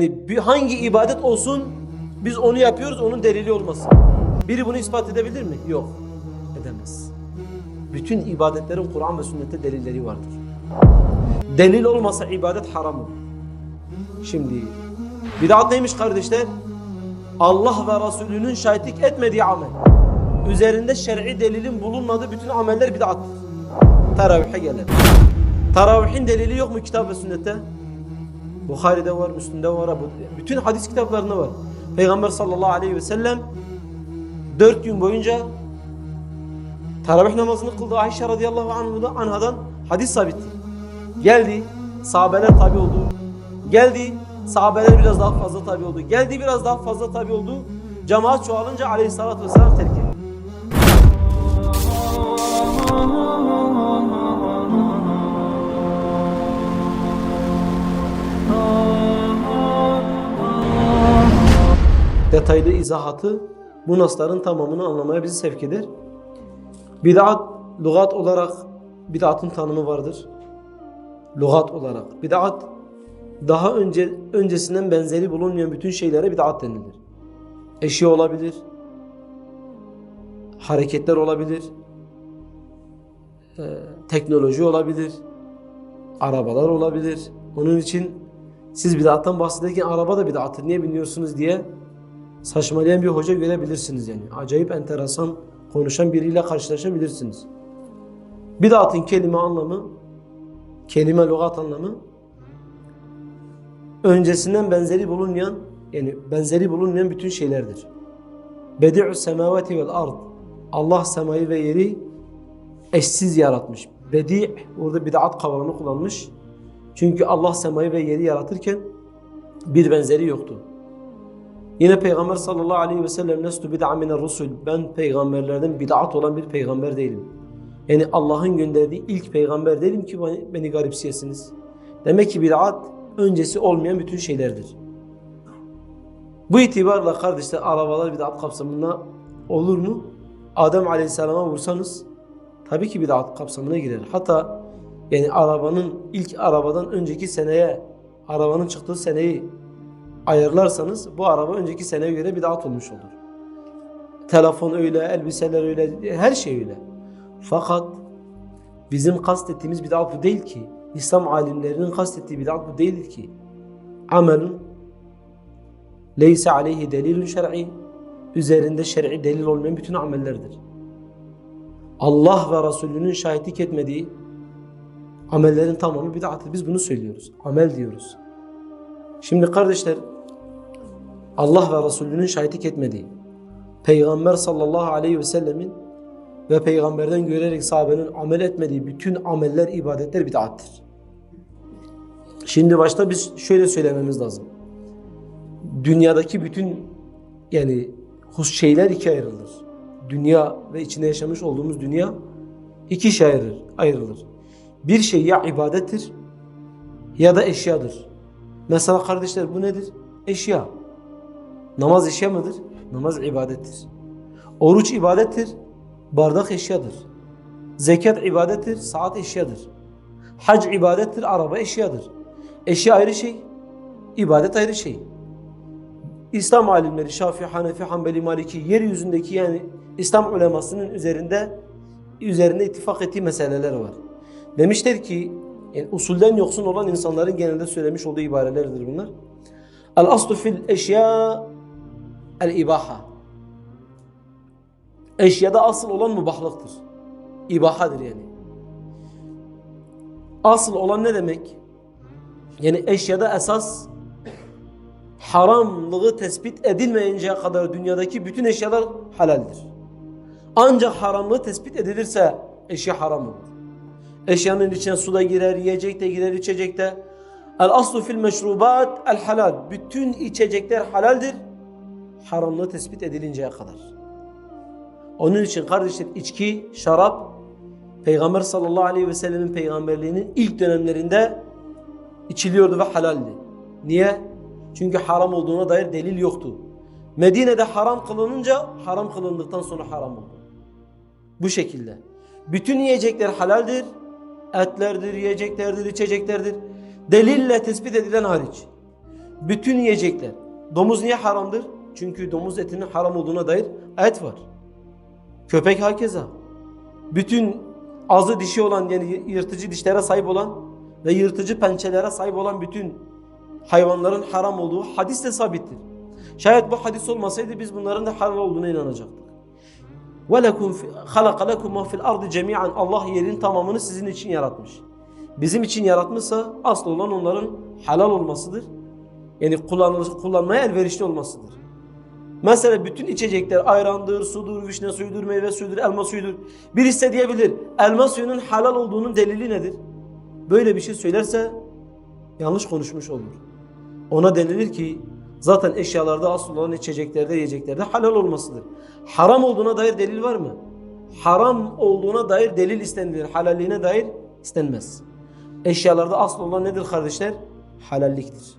Yani bir- hangi ibadet olsun biz onu yapıyoruz onun delili olmasın. Biri bunu ispat edebilir mi? Yok. Edemez. Bütün ibadetlerin Kur'an ve sünnette delilleri vardır. Delil olmasa ibadet haram olur. Şimdi bid'at neymiş kardeşler? Allah ve Resulünün şahitlik etmediği amel. Üzerinde şer'i delilin bulunmadığı bütün ameller bid'attır. Teravihe gelelim. Teravihin delili yok mu kitap ve sünnette? Bukhari'de var, Müslim'de var, bütün hadis kitaplarında var. Peygamber sallallahu aleyhi ve sellem dört gün boyunca teravih namazını kıldı. Ayşe radıyallahu anhu'dan, anhadan hadis sabit. Geldi, sahabeler tabi oldu. Geldi, sahabeler biraz daha fazla tabi oldu. Geldi biraz daha fazla tabi oldu. Cemaat çoğalınca aleyhissalatü vesselam terk etti. Detaylı izahatı bu nasların tamamını anlamaya bizi sevk eder. Bid'at, lügat olarak bid'atın tanımı vardır. Lügat olarak. Bid'at daha önce öncesinden benzeri bulunmayan bütün şeylere bid'at denilir. Eşya olabilir, hareketler olabilir, teknoloji olabilir, arabalar olabilir. Onun için siz bid'attan bahsederken araba da bid'attır. Niye biniyorsunuz diye saçmalayan bir hoca görebilirsiniz yani. Acayip enteresan konuşan biriyle karşılaşabilirsiniz. Bid'atın kelime anlamı, kelime lügat anlamı öncesinden benzeri bulunmayan yani benzeri bulunmayan bütün şeylerdir. Bedi'u semavati vel ard. Allah semayı ve yeri eşsiz yaratmış. Bedi' orada bid'at kavramını kullanmış. Çünkü Allah semayı ve yeri yaratırken bir benzeri yoktu. Yine Peygamber sallallahu aleyhi ve sellem nestu bid'a mine rusul. Ben peygamberlerden bid'at olan bir peygamber değilim. Yani Allah'ın gönderdiği ilk peygamber değilim ki beni, garipsiyesiniz. Demek ki bid'at öncesi olmayan bütün şeylerdir. Bu itibarla kardeşler arabalar bid'at kapsamında olur mu? Adem aleyhisselama vursanız tabii ki bid'at kapsamına girer. Hatta yani arabanın ilk arabadan önceki seneye arabanın çıktığı seneyi ayarlarsanız bu araba önceki seneye göre bid'at olmuş olur. Telefon öyle, elbiseler öyle, her şey öyle. Fakat bizim kastettiğimiz bid'at bu değil ki. İslam alimlerinin kastettiği bid'at bu değildir ki. Amelun leyse aleyhi delilun şer'i üzerinde şer'i delil olmayan bütün amellerdir. Allah ve Resulünün şahitlik etmediği amellerin tamamı bid'attır. Biz bunu söylüyoruz. Amel diyoruz. Şimdi kardeşler Allah ve Resulünün şahitlik etmediği Peygamber sallallahu aleyhi ve sellemin ve peygamberden görerek sahabenin amel etmediği bütün ameller, ibadetler bid'attır. Şimdi başta biz şöyle söylememiz lazım. Dünyadaki bütün yani hus şeyler ikiye ayrılır. Dünya ve içinde yaşamış olduğumuz dünya iki şey ayrılır. ayrılır. Bir şey ya ibadettir ya da eşyadır. Mesela kardeşler bu nedir? Eşya. Namaz eşya mıdır? Namaz ibadettir. Oruç ibadettir. Bardak eşyadır. Zekat ibadettir. Saat eşyadır. Hac ibadettir. Araba eşyadır. Eşya ayrı şey. ibadet ayrı şey. İslam alimleri Şafii, Hanefi, Hanbeli, Maliki yeryüzündeki yani İslam ulemasının üzerinde üzerinde ittifak ettiği meseleler var. Demişler ki yani usulden yoksun olan insanların genelde söylemiş olduğu ibarelerdir bunlar. El aslu fil eşya el ibaha. Eşyada asıl olan mubahlıktır. İbahadır yani. Asıl olan ne demek? Yani eşyada esas haramlığı tespit edilmeyinceye kadar dünyadaki bütün eşyalar halaldir. Ancak haramlığı tespit edilirse eşya haram olur. Eşyanın içine su da girer, yiyecek de girer, içecek de. El aslu fil meşrubat el halal. Bütün içecekler halaldir. Haramlığı tespit edilinceye kadar. Onun için kardeşler içki, şarap Peygamber sallallahu aleyhi ve sellemin peygamberliğinin ilk dönemlerinde içiliyordu ve halaldi. Niye? Çünkü haram olduğuna dair delil yoktu. Medine'de haram kılınınca haram kılındıktan sonra haram oldu. Bu şekilde. Bütün yiyecekler halaldir. Etlerdir, yiyeceklerdir, içeceklerdir. Delille tespit edilen hariç. Bütün yiyecekler. Domuz niye haramdır? Çünkü domuz etinin haram olduğuna dair ayet var. Köpek hakeza. Bütün azı dişi olan yani yırtıcı dişlere sahip olan ve yırtıcı pençelere sahip olan bütün hayvanların haram olduğu hadisle sabittir. Şayet bu hadis olmasaydı biz bunların da halal olduğuna inanacaktık. وَلَكُمْ خَلَقَ لَكُمْ مَا فِي الْأَرْضِ جَمِيعًا Allah yerin tamamını sizin için yaratmış. Bizim için yaratmışsa asıl olan onların halal olmasıdır. Yani kullanılır, kullanmaya elverişli olmasıdır. Mesela bütün içecekler ayrandır, sudur, vişne suyudur, meyve suyudur, elma suyudur. Birisi de diyebilir elma suyunun halal olduğunun delili nedir? Böyle bir şey söylerse yanlış konuşmuş olur. Ona denilir ki zaten eşyalarda asıl olan içeceklerde, yiyeceklerde halal olmasıdır. Haram olduğuna dair delil var mı? Haram olduğuna dair delil istenilir. Halalliğine dair istenmez. Eşyalarda asıl olan nedir kardeşler? Halalliktir.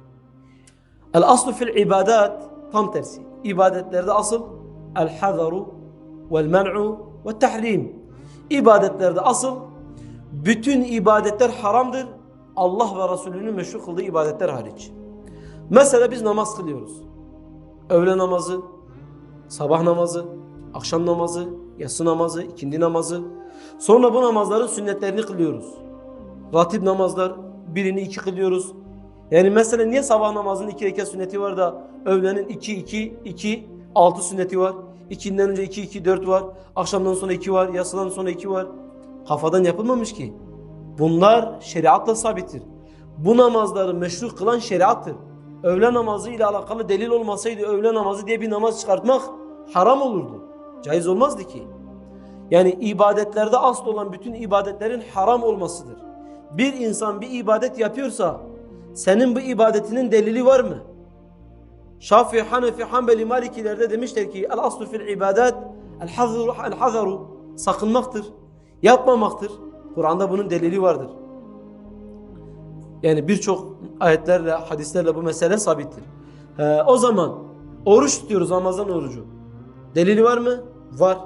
El aslu fil ibadat tam tersi. İbadetlerde asıl el hazaru vel men'u ve tahrim. İbadetlerde asıl bütün ibadetler haramdır. Allah ve Resulünün meşru kıldığı ibadetler hariç. Mesela biz namaz kılıyoruz. Öğle namazı, sabah namazı, akşam namazı, yatsı namazı, ikindi namazı. Sonra bu namazların sünnetlerini kılıyoruz. Ratip namazlar birini iki kılıyoruz. Yani mesela niye sabah namazının iki rekat sünneti var da öğlenin iki iki iki altı sünneti var. İkinden önce iki iki dört var. Akşamdan sonra iki var. Yatsıdan sonra iki var. Kafadan yapılmamış ki. Bunlar şeriatla sabittir. Bu namazları meşru kılan şeriattır. Öğle namazı ile alakalı delil olmasaydı öğle namazı diye bir namaz çıkartmak haram olurdu. Caiz olmazdı ki. Yani ibadetlerde asıl olan bütün ibadetlerin haram olmasıdır. Bir insan bir ibadet yapıyorsa senin bu ibadetinin delili var mı? Şafii, Hanefi, Hanbeli, Malikilerde demişler ki el aslu fil ibadet el hazaru, el hazaru sakınmaktır, yapmamaktır. Kur'an'da bunun delili vardır. Yani birçok ayetlerle, hadislerle bu mesele sabittir. Ee, o zaman oruç tutuyoruz Ramazan orucu. Delili var mı? Var.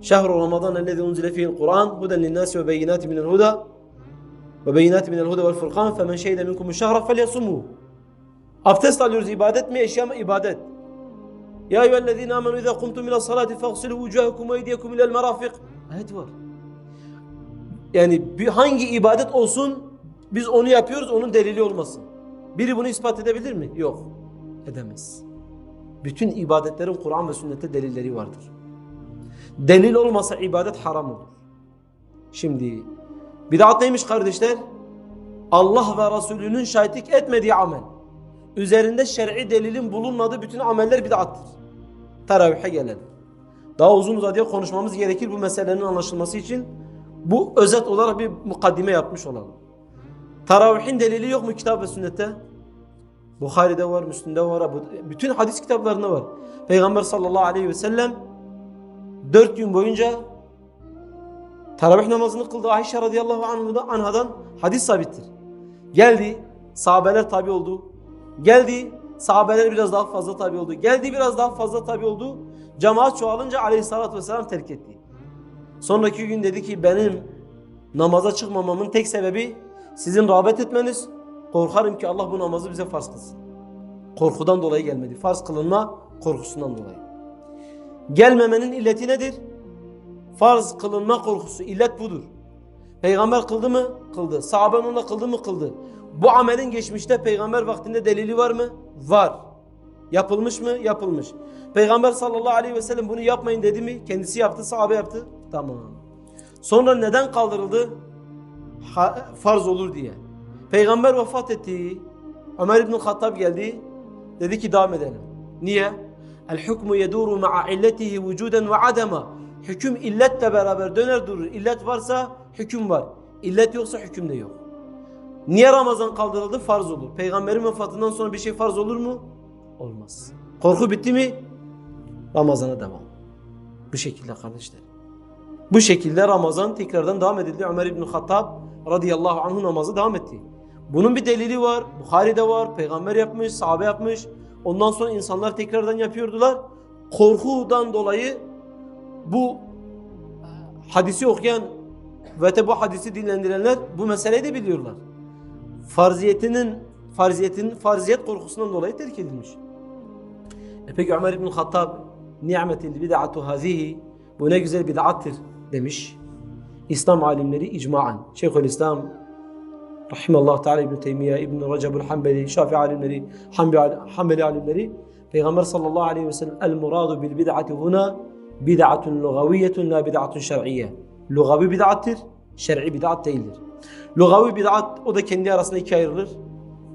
Şehru Ramazan ellezî unzile fihil Kur'an huden linnâsi ve beyinâti minel huda ve beyinâti minel huda vel furkan femen şehide minkumu şehra felyasumuhu. Abdest alıyoruz ibadet mi? Eşya mı? İbadet. Ya eyyühellezîne âmenû izâ kumtum ila salâti fagsilû vücûhekum ve eydiyekum ilel merâfik. Ayet var. Yani bir hangi ibadet olsun biz onu yapıyoruz onun delili olmasın. Biri bunu ispat edebilir mi? Yok. Edemez. Bütün ibadetlerin Kur'an ve sünnette delilleri vardır. Delil olmasa ibadet haram olur. Şimdi bid'at neymiş kardeşler? Allah ve Resulünün şahitlik etmediği amel. Üzerinde şer'i delilin bulunmadığı bütün ameller bid'attır. Teravih'e gelelim. Daha uzun uzadıya konuşmamız gerekir bu meselenin anlaşılması için. Bu özet olarak bir mukaddime yapmış olalım. Taravihin delili yok mu kitap ve sünnette? Bukhari'de var, Müslim'de var, bütün hadis kitaplarında var. Peygamber sallallahu aleyhi ve sellem dört gün boyunca taravih namazını kıldı. Ayşe radıyallahu anh'dan, anhadan hadis sabittir. Geldi, sahabeler tabi oldu. Geldi, sahabeler biraz daha fazla tabi oldu. Geldi biraz daha fazla tabi oldu. Cemaat çoğalınca aleyhissalatü vesselam terk etti. Sonraki gün dedi ki benim namaza çıkmamamın tek sebebi sizin rağbet etmeniz. Korkarım ki Allah bu namazı bize farz kılsın. Korkudan dolayı gelmedi. Farz kılınma korkusundan dolayı. Gelmemenin illeti nedir? Farz kılınma korkusu. İllet budur. Peygamber kıldı mı? Kıldı. Sahaben ona kıldı mı? Kıldı. Bu amelin geçmişte peygamber vaktinde delili var mı? Var. Yapılmış mı? Yapılmış. Peygamber sallallahu aleyhi ve sellem bunu yapmayın dedi mi? Kendisi yaptı, sahabe yaptı. Tamam. Sonra neden kaldırıldı? Ha, farz olur diye. Peygamber vefat etti. Ömer İbn Hattab geldi. Dedi ki devam edelim. Niye? El hukmu yeduru ma'a illetihi vücuden ve adema. Hüküm illetle beraber döner durur. İllet varsa hüküm var. İllet yoksa hüküm de yok. Niye Ramazan kaldırıldı? Farz olur. Peygamberin vefatından sonra bir şey farz olur mu? Olmaz. Korku bitti mi? Ramazana devam. Bu şekilde kardeşler. Bu şekilde Ramazan tekrardan devam edildi. Ömer İbn Hattab radıyallahu anhu namazı devam etti. Bunun bir delili var. Bukhari'de var. Peygamber yapmış, sahabe yapmış. Ondan sonra insanlar tekrardan yapıyordular. Korkudan dolayı bu hadisi okuyan ve bu hadisi dinlendirenler bu meseleyi de biliyorlar. Farziyetinin farziyetin farziyet korkusundan dolayı terk edilmiş. E peki Ömer İbn Hattab ni'metil bid'atu hazihi bu ne güzel bid'attır demiş. İslam alimleri icmaen. Şeyhülislam Rahimallahu Teala İbn Teymiye, İbn Recebul Hanbeli, Şafii alimleri, Hanbeli alimleri Peygamber sallallahu aleyhi ve sellem el muradu bil bid'ati huna bid'atun lugaviyetun la bid'atun şer'iyye. Lugavi bid'attır, şer'i bid'at değildir. Lugavi bid'at o da kendi arasında ikiye ayrılır.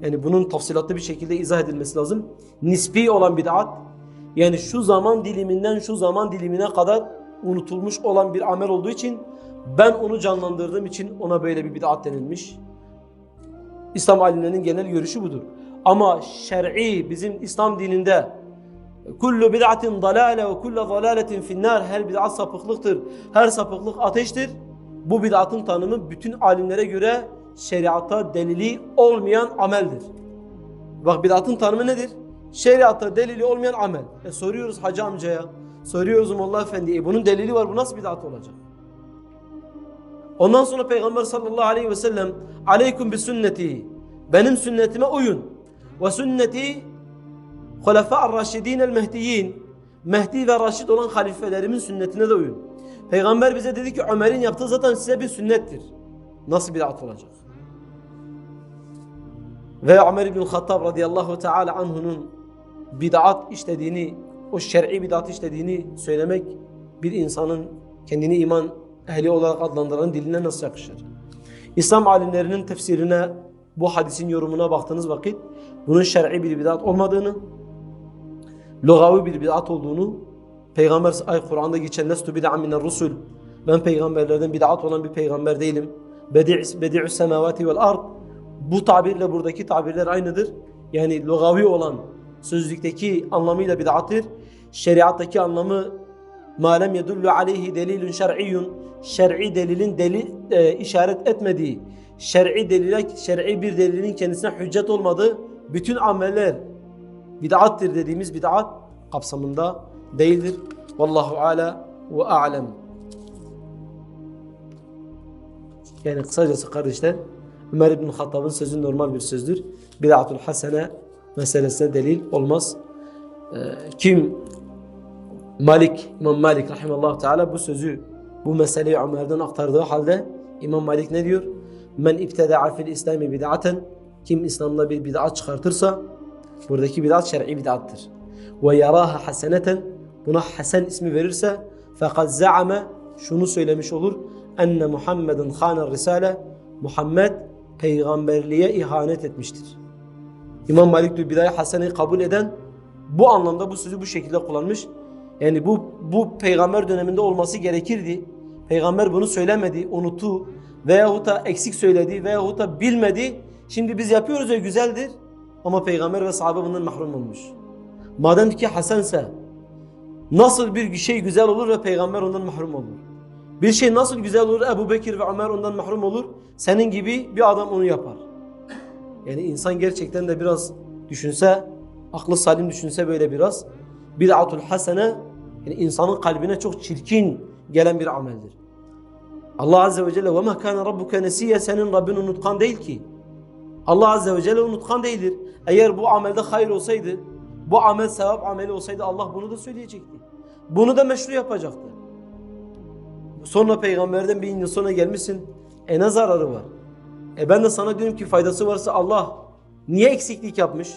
Yani bunun tafsilatlı bir şekilde izah edilmesi lazım. Nispi olan bid'at yani şu zaman diliminden şu zaman dilimine kadar unutulmuş olan bir amel olduğu için ben onu canlandırdığım için ona böyle bir bid'at denilmiş. İslam alimlerinin genel görüşü budur. Ama şer'i bizim İslam dininde kullu bid'atin dalale ve kullu dalaletin finnar her bid'at sapıklıktır. Her sapıklık ateştir. Bu bid'atın tanımı bütün alimlere göre şeriata delili olmayan ameldir. Bak bid'atın tanımı nedir? Şeriata delili olmayan amel. E soruyoruz hacı amcaya, soruyoruz Molla Efendi, e bunun delili var bu nasıl bid'at olacak? Ondan sonra Peygamber sallallahu aleyhi ve sellem aleykum bi sünneti benim sünnetime uyun ve sünneti hulefa'ar raşidin el mehdiyin Mehdi ve Raşid olan halifelerimin sünnetine de uyun. Peygamber bize dedi ki Ömer'in yaptığı zaten size bir sünnettir. Nasıl bid'at olacak? Ve Ömer İbn Hattab radıyallahu teala anhu'nun bid'at işlediğini, o şer'i bid'at işlediğini söylemek bir insanın kendini iman ehli olarak adlandıranın diline nasıl yakışır? İslam alimlerinin tefsirine, bu hadisin yorumuna baktığınız vakit bunun şer'i bir bid'at olmadığını, lugavi bir bid'at olduğunu, Peygamber ay Kur'an'da geçen lestu bid'an minel rusul ben peygamberlerden bid'at olan bir peygamber değilim. Bedi' bedi'ü semavati vel ard bu tabirle buradaki tabirler aynıdır. Yani lugavi olan sözlükteki anlamıyla bid'attır. Şeriattaki anlamı ma lem yedullu aleyhi delilun şer'iyyun şer'i delilin delil e, işaret etmediği şer'i delile şer'i bir delilin kendisine hüccet olmadığı bütün ameller bid'attır dediğimiz bid'at kapsamında değildir. Vallahu ala ve a'lem. Yani kısacası kardeşler Ömer İbn Hattab'ın sözü normal bir sözdür. Bid'atul hasene meselesine delil olmaz. Ee, kim Malik, İmam Malik rahimallahu teala bu sözü, bu meseleyi Ömer'den aktardığı halde İmam Malik ne diyor? Men ibteda'a fil İslami bid'aten kim İslam'da bir bid'at çıkartırsa buradaki bid'at şer'i bid'attır. Ve yaraha haseneten buna hasen ismi verirse fakat za'ame şunu söylemiş olur enne Muhammedin khana risale Muhammed peygamberliğe ihanet etmiştir. İmam Malik diyor bidayı haseneyi kabul eden bu anlamda bu sözü bu şekilde kullanmış. Yani bu bu peygamber döneminde olması gerekirdi. Peygamber bunu söylemedi, unuttu veyahut da eksik söyledi veyahut da bilmedi. Şimdi biz yapıyoruz ve güzeldir. Ama peygamber ve sahabe bundan mahrum olmuş. Madem ki hasense nasıl bir şey güzel olur ve peygamber ondan mahrum olur? Bir şey nasıl güzel olur Ebu Bekir ve Ömer ondan mahrum olur? Senin gibi bir adam onu yapar. Yani insan gerçekten de biraz düşünse, aklı salim düşünse böyle biraz. Bid'atul hasene yani insanın kalbine çok çirkin gelen bir ameldir. Allah Azze ve Celle ve kana rabbuke nesiye senin Rabbin unutkan değil ki. Allah Azze ve Celle unutkan değildir. Eğer bu amelde hayır olsaydı, bu amel sevap ameli olsaydı Allah bunu da söyleyecekti. Bunu da meşru yapacaktı. Sonra peygamberden bin yıl sonra gelmişsin. E ne zararı var? E ben de sana diyorum ki faydası varsa Allah niye eksiklik yapmış?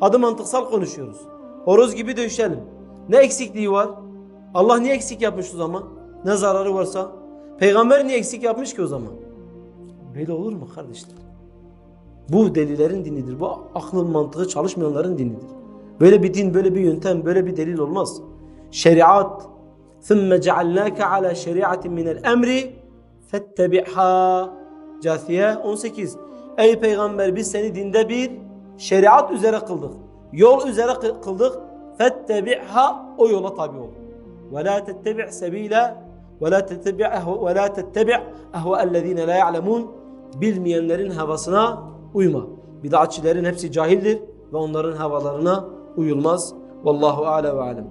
Hadi mantıksal konuşuyoruz. Horoz gibi dövüşelim. Ne eksikliği var? Allah niye eksik yapmış o zaman? Ne zararı varsa? Peygamber niye eksik yapmış ki o zaman? Böyle olur mu kardeşler? Bu delilerin dinidir. Bu aklın mantığı çalışmayanların dinidir. Böyle bir din, böyle bir yöntem, böyle bir delil olmaz. Şeriat ثُمَّ جَعَلْنَاكَ عَلَى شَرِيعَةٍ مِنَ الْاَمْرِ فَاتَّبِعْهَا Câthiye 18 Ey peygamber biz seni dinde bir şeriat üzere kıldık. Yol üzere kıldık. فَاتَّبِعْهَا O yola tabi ol. وَلَا تَتَّبِعْ سَب۪يلًا وَلَا تَتَّبِعْ وَلَا تَتَّبِعْ اَهْوَ الَّذ۪ينَ لَا يَعْلَمُونَ Bilmeyenlerin havasına uyma. Bidatçilerin hepsi cahildir ve onların havalarına uyulmaz. Vallahu ala ve alem.